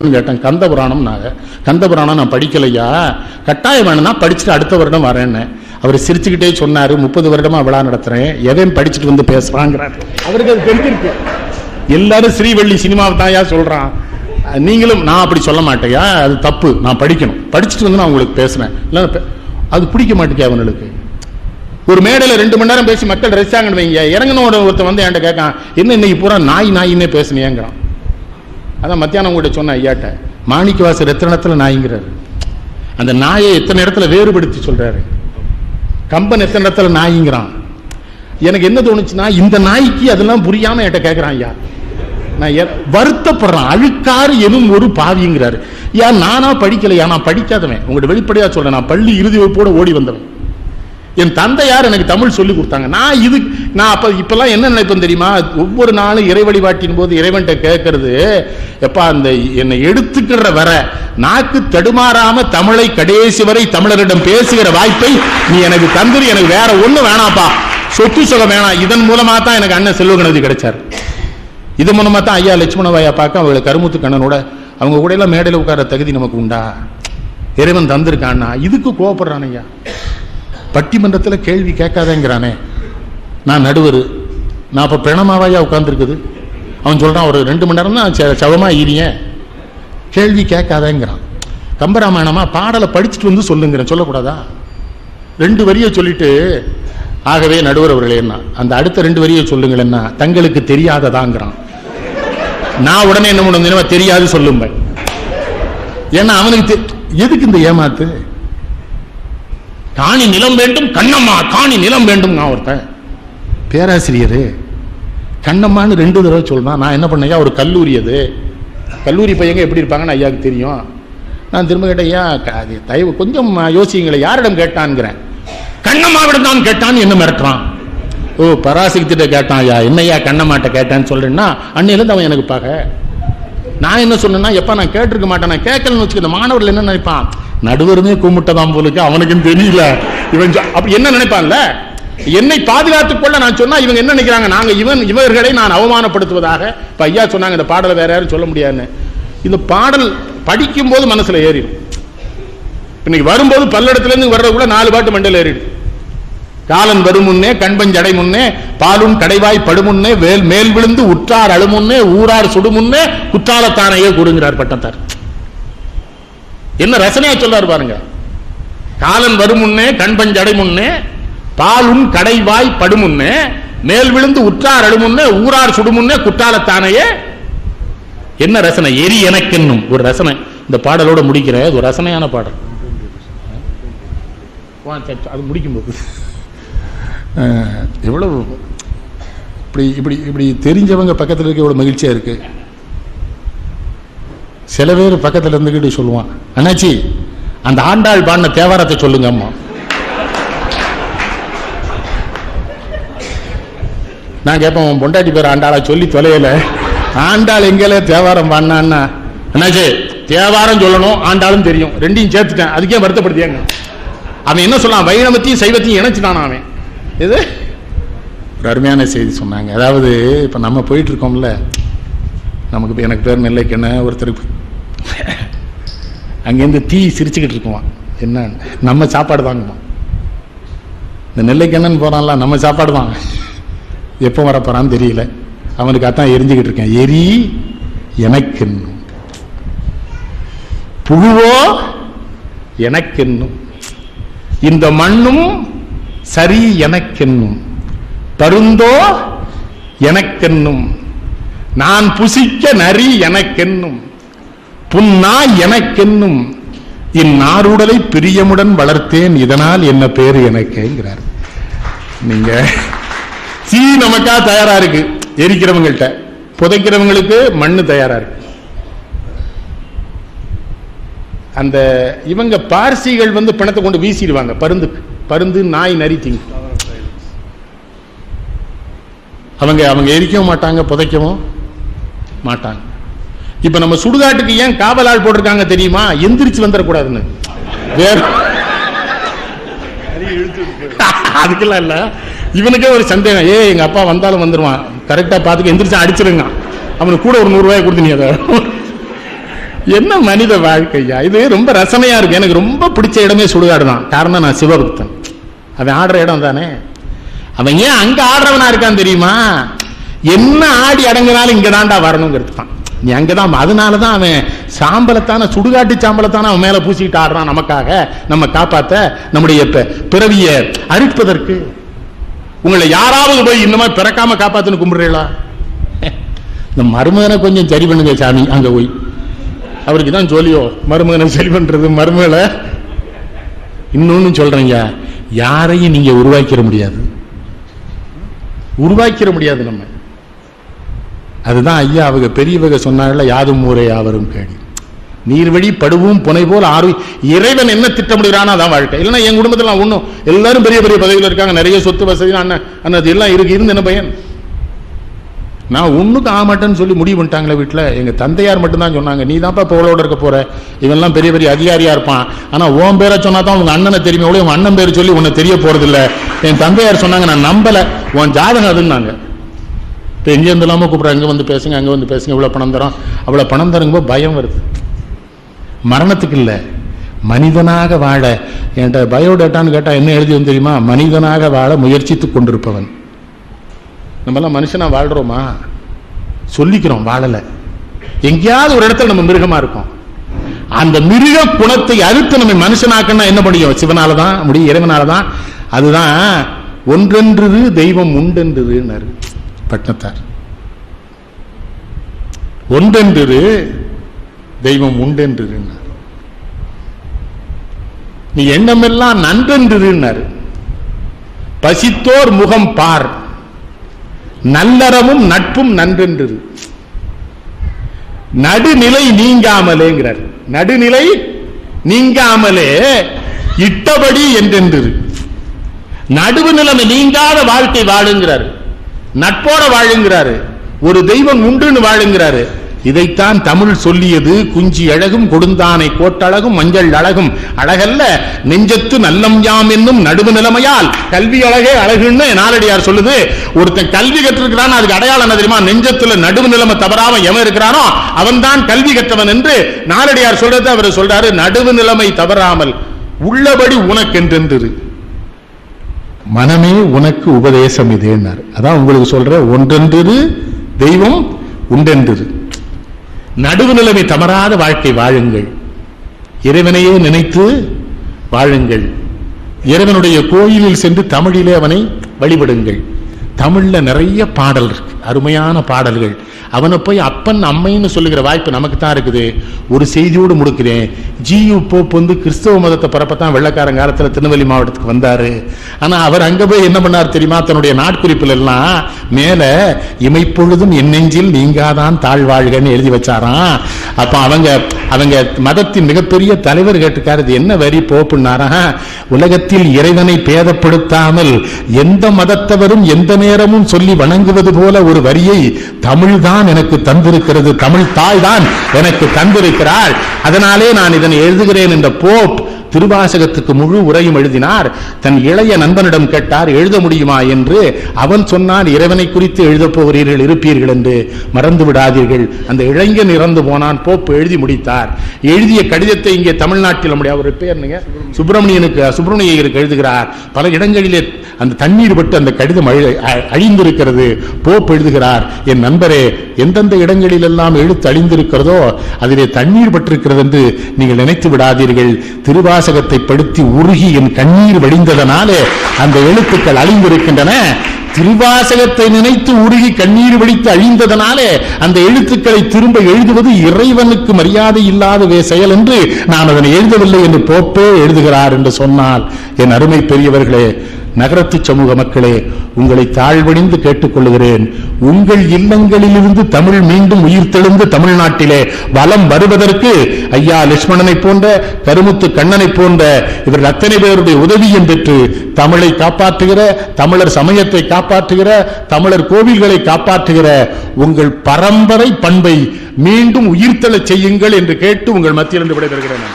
கேட்டேன் கந்த புராணம் நாங்க கந்த புராணம் நான் படிக்கலையா? கட்டாயம் வேணும்னா படிச்சுட்டு அடுத்த வருடம் வரேன்னு. அவர் சிரிச்சுக்கிட்டே சொன்னாரு முப்பது வருடமா விழா நடத்துறேன். எவன் படிச்சுட்டு வந்து பேசுறாங்கிறார். அவருக்கு அது தெரிஞ்சிருக்கு. எல்லாரும் ஸ்ரீவள்ளி சினிமாவை தாயா சொல்றான். நீங்களும் நான் அப்படி சொல்ல மாட்டேயா? அது தப்பு. நான் படிக்கணும். படிச்சுட்டு வந்து நான் உங்களுக்கு பேசுறேன். இல்லைன்னா பே- அது பிடிக்க மாட்டேங்க அவனுக்கு? ஒரு மேடையில் ரெண்டு மணி நேரம் பேசி மக்கள் ரசிச்சாங்கன்னு வைங்க. இறங்கணும் ஒருத்தன் வந்து என்கிட்ட கேட்கான் என்ன இன்னைக்கு பூரா நாய் நாயின்னே பேசுனியேங்கிறான். அதான் மத்தியானம் கூட சொன்ன ஐயாட்ட மாணிக்கவாசர் எத்தனை இடத்துல நாய்ங்கிறாரு? அந்த நாயை எத்தனை இடத்துல வேறுபடுத்தி சொல்கிறாரு கம்பன் எத்தனை இடத்துல நாய்ங்கிறான்? எனக்கு என்ன தோணுச்சுன்னா இந்த நாய்க்கு அதெல்லாம் புரியாமல் என்கிட்ட கேட்குறான் ஐயா. நான் வருத்தப்படுறான். அழுக்காறு எனும் ஒரு பாவிங்கிறாரு. ஏன் நானா படிக்கலையா? நான் படிக்காதவன். உங்கள்கிட்ட வெளிப்படையாக சொல்கிறேன் நான் பள்ளி இறுதி வகுப்போடு ஓடி வந்தவன். என் தந்தையார் எனக்கு தமிழ் சொல்லி கொடுத்தாங்க. நான் இது நான் அப்போ இப்போல்லாம் என்ன நினைப்பேன் தெரியுமா? ஒவ்வொரு நாளும் இறை வழிபாட்டின் போது இறைவன்கிட்ட கேட்கறது எப்பா அந்த என்னை எடுத்துக்கிற வர நாக்கு தடுமாறாம தமிழை கடைசி வரை தமிழரிடம் பேசுகிற வாய்ப்பை நீ எனக்கு தந்துரு எனக்கு வேற ஒன்றும் வேணாப்பா. சொத்து சொல்ல வேணாம். இதன் மூலமா தான் எனக்கு அண்ணன் செல்வ கணபதி கிடைச்சார். இது மூலமா தான் ஐயா லட்சுமணவாயா பார்க்க அவங்களை கருமுத்து கண்ணனோட அவங்க கூட எல்லாம் மேடையில் உட்கார தகுதி நமக்கு உண்டா? இறைவன் தந்திருக்கான்னா? இதுக்கு கோவப்படுறான் ஐயா. பட்டிமன்றத்தில் கேள்வி கேட்காதேங்கிறானே. நான் நடுவர். நான் அப்போ பிணமாவாயா உட்காந்துருக்குது அவன் சொல்கிறான் ஒரு ரெண்டு மணி நேரம் தான் ச- சவமா கேள்வி கேட்காதேங்கிறான். கம்பராமாயணமா பாடலை படிச்சுட்டு வந்து சொல்லுங்கிறேன். சொல்லக்கூடாதா? ரெண்டு வரியை சொல்லிட்டு ஆகவே நடுவர் அவர்களே என்ன? அந்த அடுத்த ரெண்டு வரியை சொல்லுங்களேன்னா தங்களுக்கு தெரியாததாங்கிறான். நான் உடனே என்ன பண்ணுங்க தெரியாது சொல்லுங்க ஏன்னா அவனுக்கு தெ- எதுக்கு இந்த ஏமாத்து? காணி நிலம் வேண்டும் கண்ணம்மா காணி நிலம் வேண்டும். நான் ஒருத்தன். பேராசிரியர் கண்ணம்மான்னு ரெண்டு தடவை சொல்லணும் நான் என்ன பண்ணையா ஒரு கல்லூரி அது. கல்லூரி பையங்க எப்படி இருப்பாங்கன்னு ஐயாவுக்கு தெரியும். நான் திரும்ப கேட்டேன் ஐயா க- அது தயவு கொஞ்சம் யோசிங்களேன் யாரிடம் கேட்டான்ங்கிறேன். கண்ணம்மாவிடம் தான் கேட்டான்னு என்ன மிரட்டுறான்? ஓ பராசக்திட்ட கேட்டான் ஐயா. என்னய்யா கண்ணம்மாட்ட கேட்டான்னு சொல்றேன்னா அன்னையிலேருந்து அவன் எனக்கு பாக. நான் என்ன சொன்னேன்னா எப்ப நான் கேட்டிருக்க மாட்டேன் நான் கேட்கலன்னு வச்சுக்க மாணவர்கள் என்ன நினைப்பான்? நடுவருமே கும்பிட்டதான் போலுக்கு அவனுக்கும் தெரியல. இவன் அப்ப என்ன நினைப்பான்ல? என்னை பாதுகாத்துக் கொள்ள நான் சொன்னா இவங்க என்ன நினைக்கிறாங்க? நாங்க இவன் இவர்களை நான் அவமானப்படுத்துவதாக இப்ப ஐயா சொன்னாங்க இந்த பாடலை வேற யாரும் சொல்ல முடியாதுன்னு. இந்த பாடல் படிக்கும் போது மனசுல ஏறிடும். இன்னைக்கு வரும்போது பல்லடத்துல இருந்து வர்றதுக்குள்ள நாலு பாட்டு மண்டல ஏறிடும். காலன் வரும் முன்னே கண்பஞ்சடை முன்னே பாலும் கடைவாய் படுமுன்னே வேல் மேல் விழுந்து உற்றார் அழுமுன்னே ஊரார் சுடுமுன்னே குற்றாலத்தானையே கொடுங்கிறார் பட்டத்தார். என்ன ரசனையா சொல்றாரு பாருங்க. காலன் வரும் முன்னே கண்பஞ்சடை முன்னே பாலும் கடைவாய் படுமுன்னே மேல் விழுந்து உற்றார் அழுமுன்னே ஊரார் சுடுமுன்னே குற்றாலத்தானையே என்ன ரசனை? எரி எனக்கென்னும். ஒரு ரசனை. இந்த பாடலோட முடிக்கிற ஒரு ரசனையான பாடல். வா, அது முடிக்கும்போது. எவ்வளவு இப்படி இப்படி இப்படி தெரிஞ்சவங்க பக்கத்தில் இருக்க எவ்வளவு மகிழ்ச்சியா இருக்கு. சில பேர் பக்கத்தில் இருந்துக்கிட்டு சொல்லுவான் அண்ணாச்சி அந்த ஆண்டாள் பாடின தேவாரத்தை சொல்லுங்க அம்மா. நான் கேட்பேன் உன் பொண்டாட்டி பேர் ஆண்டாளா? சொல்லி தொலையில. ஆண்டாள் எங்கேல தேவாரம் பாடினான்னா? அண்ணாச்சி தேவாரம் சொல்லணும் ஆண்டாளும் தெரியும். ரெண்டையும் சேர்த்துட்டேன். அதுக்கே வருத்தப்படுத்தியாங்க? அவன் என்ன சொல்லான் வைணவத்தையும் சைவத்தையும் இணைச்சிட்டான் அவன். இது? ஒரு அருமையான செய்தி சொன்னாங்க. அதாவது இப்போ நம்ம போயிட்டு இருக்கோம்ல. நமக்கு எனக்கு பேர் நெல்லைக்கண்ண ஒருத்தருக்கு அங்கேருந்து தீ சிரிச்சுக்கிட்டு இருக்குவான். என்ன? நம்ம சாப்பாடு வாங்குவான் இந்த நெல்லைக்கண்ணன் போகிறான்ல நம்ம சாப்பாடு வாங்க. எப்போ வரப்போறான்னு தெரியல. அவனுக்கு அதான் எரிஞ்சுக்கிட்டு இருக்கேன். எரி எனக்கென்னும். புழுவோ எனக்கென்னும். இந்த மண்ணும் சரி எனக்கென்னும். பருந்தோ எனக்கென்னும். நான் புசிக்க நரி எனக்கென்னும். புன்னா எனக்கென்னும் இந்நாருடலை பிரியமுடன் வளர்த்தேன் இதனால் என்ன பேரு எனக்குங்கிறார். நீங்க தீ நமக்கா தயாரா இருக்கு எரிக்கிறவங்கள்ட்ட. புதைக்கிறவங்களுக்கு மண்ணு தயாரா இருக்கு. அந்த இவங்க பார்சிகள் வந்து பணத்தை கொண்டு வீசிடுவாங்க பருந்து பருந்து நாய் நரி திங்கும் அவங்க அவங்க எரிக்கவும் மாட்டாங்க புதைக்கவும் மாட்டாங்க. இப்ப நம்ம சுடுகாட்டுக்கு ஏன் காவலாள் போட்டிருக்காங்க தெரியுமா? எந்திரிச்சு வந்துடக்கூடாதுன்னு வேற அதுக்கெல்லாம் இல்ல. இவனுக்கே ஒரு சந்தேகம். ஏ எங்க அப்பா வந்தாலும் வந்துருவான். கரெக்டா பாத்துக்க எந்திரிச்சு அடிச்சிருங்க. அவனுக்கு கூட ஒரு நூறு ரூபாய் கொடுத்து நீ அதை என்ன மனித வாழ்க்கையா? இது ரொம்ப ரசனையா இருக்கு. எனக்கு ரொம்ப பிடிச்ச இடமே சுடுகாடு தான். காரணம் நான் சிவபக்தன். அவன் ஆடுற இடம் தானே? அவன் ஏன் அங்க ஆடுறவனா இருக்கான் தெரியுமா? என்ன ஆடி அடங்கினாலும் இங்க தாண்டா வரணுங்கிறது தான் நீ அங்கதான் அதனாலதான் அவன் சாம்பலத்தான சுடுகாட்டு சாம்பலத்தான அவன் மேல பூசிக்கிட்டு ஆடுறான் நமக்காக. நம்ம காப்பாத்த நம்முடைய பிறவிய அழிப்பதற்கு உங்களை யாராவது போய் இந்த மாதிரி பிறக்காம காப்பாத்துன்னு கும்பிடுறீங்களா? இந்த மருமகனை கொஞ்சம் சரி பண்ணுங்க சாமி அங்க போய். அவருக்கு தான் சொல்லியோ மருமகனை சரி பண்றது மருமகளை. இன்னொன்னு சொல்றேங்க யாரையும் நீங்க உருவாக்கிட முடியாது. உருவாக்கிட முடியாது நம்ம. அதுதான் ஐயா அவங்க பெரியவங்க சொன்னார்கள யாதும் ஊரே யாவரும் கேடி. நீர்வழி படுவும் புனை போல் ஆறு இறைவன் என்ன திட்டமிடுகிறானா அதான் வாழ்க்கை. இல்லைன்னா என் குடும்பத்தில் நான் ஒன்றும் எல்லாரும் பெரிய பெரிய பதவியில் இருக்காங்க நிறைய சொத்து வசதி அண்ணன் அண்ணன் எல்லாம் இருக்கு இருந்து என்ன பையன்? நான் ஒன்றுக்கு ஆக மாட்டேன்னு சொல்லி முடிவு பண்ணிட்டாங்களே வீட்டில் எங்கள் தந்தையார் மட்டும்தான் சொன்னாங்க நீ தான்ப்பா புகழோட இருக்க போகிற இவெல்லாம் பெரிய பெரிய அதிகாரியாக இருப்பான். ஆனால் உன் பேரை சொன்னா தான் உங்கள் அண்ணனை தெரியுமே ஒழிய உன் அண்ணன் பேர் சொல்லி உன்னை தெரிய போகிறதில்ல என் தந்தையார் சொன்னாங்க நான் நம்பலை உன் ஜாதகம் அதுன்னாங்க. இப்போ எங்கேருந்து இல்லாமல் கூப்பிட்ற அங்கே வந்து பேசுங்க அங்கே வந்து பேசுங்க இவ்வளோ பணம் தரோம். அவ்வளோ பணம் தருங்க பயம் வருது. மரணத்துக்கு இல்லை. மனிதனாக வாழ. என்கிட்ட பயோடேட்டான்னு கேட்டால் என்ன எழுதி வந்து தெரியுமா? மனிதனாக வாழ முயற்சித்து கொண்டிருப்பவன். நம்மெல்லாம் மனுஷனா வாழ்றோமா? சொல்லிக்கிறோம் வாழலை. எங்கேயாவது ஒரு இடத்துல நம்ம மிருகமா இருக்கோம். அந்த மிருக குணத்தை அறுத்து நம்ம மனுஷனாக்கன்னா என்ன முடியும்? சிவனால தான் முடியும் இறைவனால தான் அதுதான் ஒன்றென்றது தெய்வம் உண்டென்றதுன்னாரு. பட்டினத்தார் ஒன்றென்றது தெய்வம் உண்டென்றதுன்னார் நீ எண்ணமெல்லாம் நன்றென்றதுன்னாரு பசித்தோர் முகம் பார். நல்லறமும் நட்பும் நன்றென்று நடுநிலை நீங்காமலேங்கிறார். நடுநிலை நீங்காமலே இட்டபடி என்றென்றது நடுவு நிலைமை நீங்காத வாழ்க்கை வாழுங்கிறார். நட்போட வாழுங்கிறாரு. ஒரு தெய்வம் உண்டுன்னு வாழுங்கிறாரு. இதைத்தான் தமிழ் சொல்லியது. குஞ்சி அழகும் கொடுந்தானை கோட்டழகும் மஞ்சள் அழகும். அழகல்ல நெஞ்சத்து நல்லம் யாம் என்னும் நடுவு நிலைமையால். கல்வி அழகே அழகுன்னு நாலடியார் சொல்லுது. ஒருத்தன் கல்வி கற்றிருக்கிறான் அதுக்கு அடையாளம் என்ன தெரியுமா? நெஞ்சத்துல நடுவு நிலைமை தவறாம எவன் இருக்கிறானோ அவன்தான் கல்வி கற்றவன் என்று நாலடியார் சொல்றது அவர் சொல்றாரு. நடுவு நிலைமை தவறாமல் உள்ளபடி உனக்கென்றென்றது மனமே உனக்கு உபதேசம் இதுன்னாரு. அதான் உங்களுக்கு சொல்ற ஒன்றென்றது தெய்வம் உண்டென்றது. நடுவு நிலைமை தவறாத வாழ்க்கை வாழுங்கள். இறைவனையே நினைத்து வாழுங்கள். இறைவனுடைய கோயிலில் சென்று தமிழிலே அவனை வழிபடுங்கள். தமிழில் நிறைய பாடல் இருக்கு. அருமையான பாடல்கள். அவனை போய் அப்பன் அம்மைன்னு சொல்லுகிற வாய்ப்பு நமக்கு தான் இருக்குது. ஒரு செய்தியோடு முடுக்கிறேன். ஜியு போப் வந்து கிறிஸ்தவ மதத்தை பரப்பத்தான் வெள்ளக்காரன் காலத்தில் திருநெல்வேலி மாவட்டத்துக்கு வந்தார். ஆனால் அவர் அங்கே போய் என்ன பண்ணார் தெரியுமா? தன்னுடைய நாட்குறிப்பில் எல்லாம் மேல இமைப்பொழுதும் என் நெஞ்சில் நீங்காதான் தாழ்வாழ்கன்னு எழுதி வச்சாராம். அப்ப அவங்க அவங்க மதத்தின் மிகப்பெரிய தலைவர் கேட்டுக்காரு இது என்ன வரி போப்புன்னாரா உலகத்தில் இறைவனை பேதப்படுத்தாமல் எந்த மதத்தவரும் எந்த நேரமும் சொல்லி வணங்குவது போல ஒரு வரியை தமிழ் தான் எனக்கு தந்திருக்கிறது தமிழ் தாய் தான் எனக்கு தந்திருக்கிறாள் அதனாலே நான் இதனை எழுதுகிறேன் என்ற போப் திருவாசகத்துக்கு முழு உரையும் எழுதினார். தன் இளைய நண்பனிடம் கேட்டார் எழுத முடியுமா? என்று அவன் சொன்னான் இறைவனை குறித்து எழுதப் போகிறீர்கள் இருப்பீர்கள் என்று மறந்து விடாதீர்கள். அந்த இளைஞன் இறந்து போனான் போப்பு எழுதி முடித்தார். எழுதிய கடிதத்தை இங்கே தமிழ்நாட்டில் நம்முடைய அவர் பேர் என்னங்க? சுப்பிரமணியனுக்கு சுப்பிரமணியருக்கு எழுதுகிறார். பல இடங்களிலே அந்த தண்ணீர் பட்டு அந்த கடிதம் அழி- அ- அழிந்திருக்கிறது. போப் எழுதுகிறார் என் நண்பரே எந்தெந்த இடங்களில் எல்லாம் எழுத்து அழிந்திருக்கிறதோ அதிலே தண்ணீர் பட்டிருக்கிறது என்று நீங்கள் நினைத்து விடாதீர்கள். திருவாசகத்தை படுத்தி உருகி என் கண்ணீர் வடிந்ததனாலே அந்த எழுத்துக்கள் அழிந்திருக்கின்றன. திருவாசகத்தை நினைத்து உருகி கண்ணீர் வடித்து அழிந்ததனாலே அந்த எழுத்துக்களை திரும்ப எழுதுவது இறைவனுக்கு மரியாதை இல்லாத வே- செயல் என்று நான் அதனை எழுதவில்லை என்று போப்பே எழுதுகிறார் என்று சொன்னால். என் அருமை பெரியவர்களே நகரத்து சமூக மக்களே உங்களை தாழ்வணிந்து கேட்டுக்கொள்கிறேன். உங்கள் இல்லங்களிலிருந்து தமிழ் மீண்டும் உயிர்த்தெழுந்து தமிழ்நாட்டிலே வலம் வருவதற்கு ஐயா லட்சுமணனை போன்ற கருமுத்து கண்ணனை போன்ற இவர்கள் அத்தனை பேருடைய உதவியும் பெற்று தமிழை காப்பாற்றுகிற தமிழர் சமயத்தை காப்பாற்றுகிற தமிழர் கோவில்களை காப்பாற்றுகிற உங்கள் பரம்பரை பண்பை மீண்டும் உயிர்த்தெழச் செய்யுங்கள் என்று கேட்டு உங்கள் மத்தியிலிருந்து விடைபெறுகிறேன்